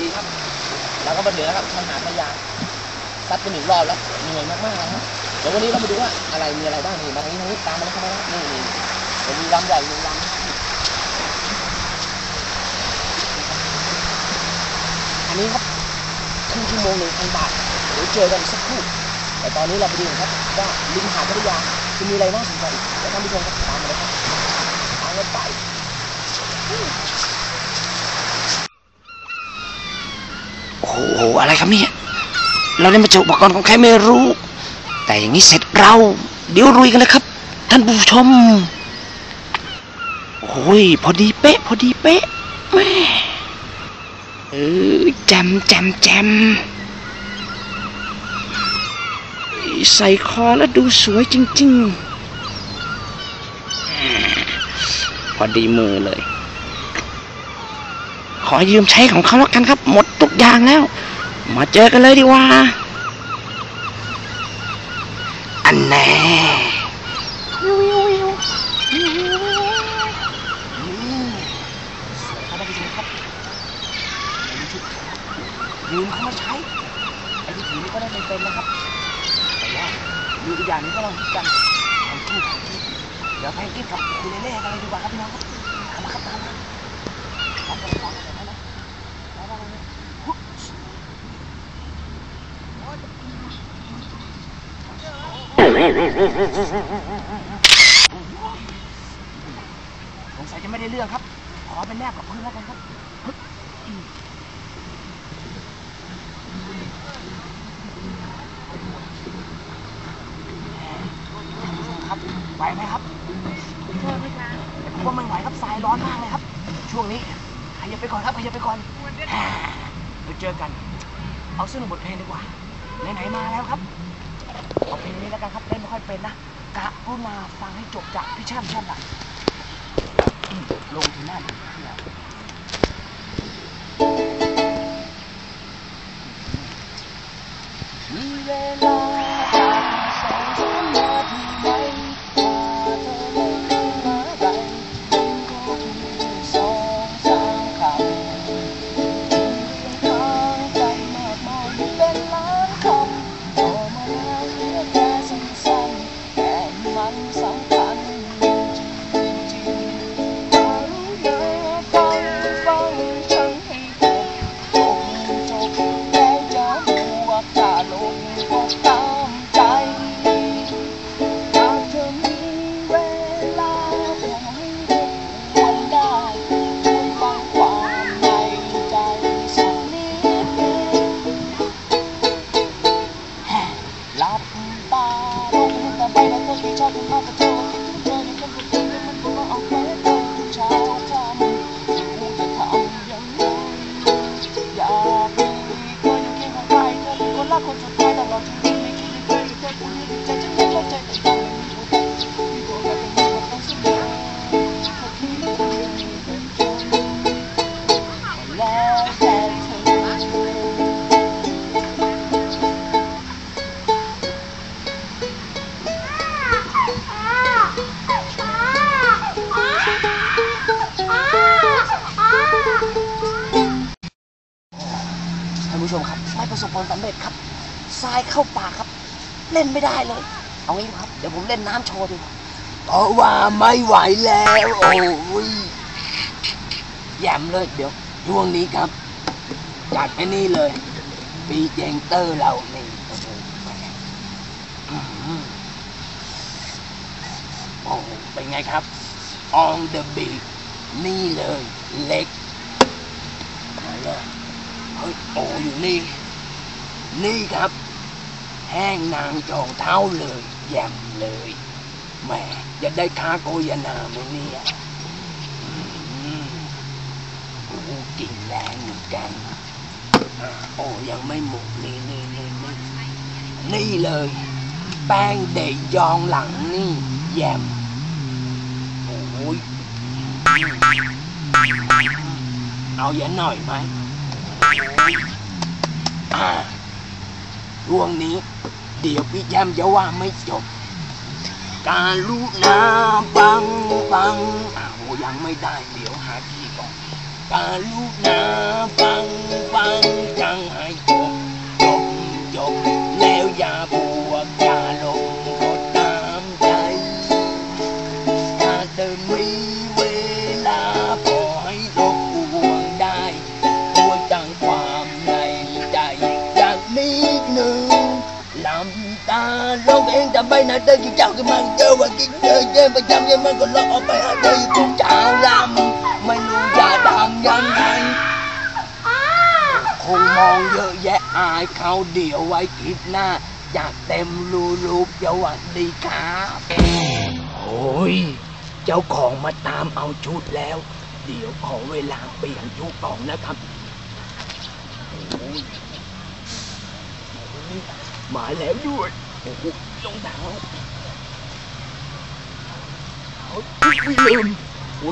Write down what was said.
ดีครับ แล้วก็มาถึงแล้วครับทางหาดพระยาซัดไปหนึ่งรอบแล้วเหนื่อยมากๆนะครับเดี๋ยววันนี้เรามาดูว่าอะไรมีอะไรบ้างนี่มาทางนี้ทางนี้ตามมาเลยครับมานี่นี่เดี๋ยวมีลำใหญ่มีลำอันนี้ครับครึ่งชั่วโมงหนึ่งพันบาทเดี๋ยวเจอกันสักครู่แต่ตอนนี้เราไปดูกันครับ ว่าริมหาดพัทยาจะมีอะไรน่าสนใจอีกเดี๋ยวท่านผู้ชมครับตามมาเลยครับตามกันไป โอ้โหอะไรครับเนี่ยเราได้มาเจออุปกรณ์ของใครไม่รู้ แต่อย่างนี้เสร็จเรา เดี๋ยวรุยกันเลยครับ ท่านผู้ชมโอ้ยพอดีเป๊ะ พอดีเป๊ะแม่เออแจมแจมแจมใส่คอแล้วดูสวยจริง ๆ พอดีมือเลย ขอยืมใช้ของเขาแล้วกันครับ หมด ทุกอย่างแล้ว มาเจอกันเลยดีว่า อันแน่ยืมเขามาใช้ไอ้ที่ถือนี่ก็ได้เป็นๆนะครับ แต่ว่ามีอีกอย่างนึงก็ลองคิดกันทำคู่ทำคู่เดี๋ยวแพงกิ๊บกับคุณเล่ๆกันเลยดีกว่าครับพี่น้องครับตามมาครับตามมาพร้อมกันพร้อมกันนะพร้อมกันเลยฮึบ สงสัยจะไม่ได้เรื่องครับ ขอเป็นแนบกับพื้นแล้วกันครับฮึบครับไหวไหมครับผมว่าไม่ไหวครับทรายร้อนมากเลยครับ ช่วงนี้ขยับไปก่อนครับขยับไปก่อนเดี๋ยวเจอกัน เอาซึ่งบทเพลงดีกว่าไหนๆมาแล้วครับ เอาเพลงนี้แล้วกันครับเล่นไม่ค่อยเป็นนะกะรุณาฟังให้จบจากพี่ช่ำช่มหลังอืมลงที่หน้าดูที่เรามีเวลา ง ผู้ชมครับไม่ประสบผลสำเร็จครับทรายเข้าปากครับ เล่นไม่ได้เลย เอางี้ครับ เดี๋ยวผมเล่นน้ำโชว์ดีกว่าเพราะว่าไม่ไหวแล้ว โอ้ยแย่มเลยเดี๋ยวช่วงนี้ครับ จัดไปนี่เลยปีเจงเตอร์เรานี่โอ้โหอื้อหือโอ้โหเป็นไงครับ on the beat นี่เลยเล็กมาเลยเฮ้ยโอ้อยู่นี่ นี่ครับ แห้งนางจองเท้าเลยยมเลยแหมจะได้ค้าโกยนาไหมเนี่ยอืมโอ้กินแรงเหมือนกันอะโอ้ยังไม่หมดนี่นี่นี่นี่นี่เลย แป้งเด็กยองหลังนี่แยมโอ้ยเอาอย่าหน่อยไหมอ่า ช่วงนี้ เดี๋ยวพี่แยมจะว่าไม่จบ การลุนาบังบังอ้าวยังไม่ได้เดี๋ยวหาที่ก่อนการลุนาปัง จะไปไหนเดินกี่เจ้าก็มันเจอว่ากินเดินเดินประจำยังมันก็ลาะออกไปหาเดินทุกเจ้าลำไม่รู้จะทำยังไงคงมองเยอะแยะอายเขาเดี๋ยวไว้คลิปหน้า อยากเต็มรูรูปสวัสดีครับโอ้ยเจ้าของมาตามเอาชุดแล้ว เดี๋ยวขอเวลาเปลี่ยนชุดก่อนนะครับโอ้ยโอ้ยมาแล้วด้วย โอ้โหรองเท้าเอาไม่ลืมโ